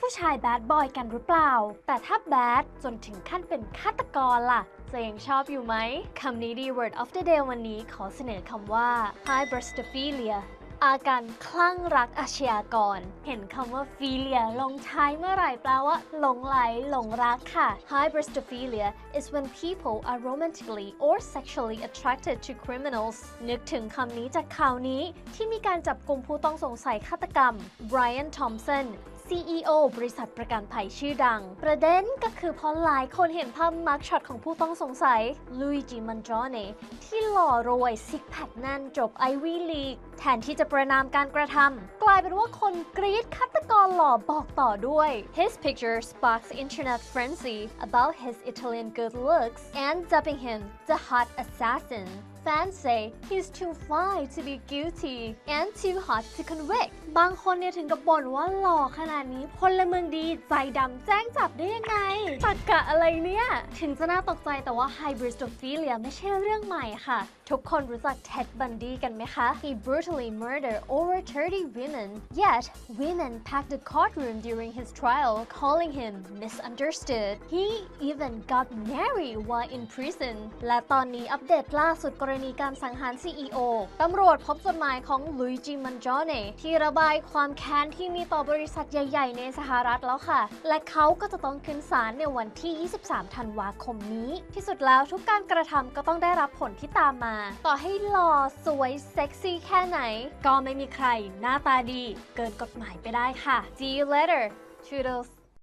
ผู้ชายแบดบอยกันหรือเปล่า แต่ถ้าแบดจนถึงขั้นเป็นฆาตกรล่ะจะยังชอบอยู่ไหมคำนี้ดี word of the day วันนี้ขอเสนอคำว่า hybristophilia อาการคลั่งรักอาชญากร เห็นคำว่า philia ลงท้ายเมื่อไหร่แปลว่าหลงไหลหลงรักค่ะ hybristophilia is when people are romantically or sexually attracted to criminals นึกถึงคำนี้จากข่าวนี้ที่มีการจับกลุ่มผู้ต้องสงสัยฆาตกรรม Brian Thompson CEO บริษัทประกันภัยชื่อดัง ประเด็นก็คือพราะหลายคนเห็นภาพมาร์กช็อตของผู้ต้องสงสัยลุยจิมันจอเนที่หล่อรวยซิกแพคแน่นจบไอวี่ลีกแทนที่จะประนามการกระทำกลายเป็นว่าคนกรี๊ดฆาตกรหล่อบอกต่อด้วย His picture sparks internet frenzy about his Italian good looks and dubbing him the hot assassin Fans say he's too fine to be guilty and too hot to convict บางคนเนี่ยถึงกับบ่นว่าหล่อขนาดนี้พลเมืองดีใจดำแจ้งจับได้ยังไงตักกะอะไรเนี่ย ถึงจะน่าตกใจแต่ว่า hybridophilia ไม่ใช่เรื่องใหม่ค่ะ ทุกคนรู้จัก Ted Bundy กันไหมคะ He brutally murdered over 30 women yet women packed the courtroom during his trial calling him misunderstood He even got married while in prison และตอนนี้อัปเดตล่าสุดกรณีการสังหาร CEO ตำรวจพบจดหมายของลุยจิมันจอเนที่ระบายความแค้นที่มีต่อบริษัทใหญ่ ๆ ในสหรัฐแล้วค่ะ และเขาก็จะต้องขึ้นศาลในวันที่ 23 ธันวาคมนี้ ที่สุดแล้วทุกการกระทำก็ต้องได้รับผลที่ตามมาต่อให้หล่อสวยเซ็กซี่แค่ไหน ก็ไม่มีใครหน้าตาดีเกินกฎหมายไปได้ค่ะ See you later Toodles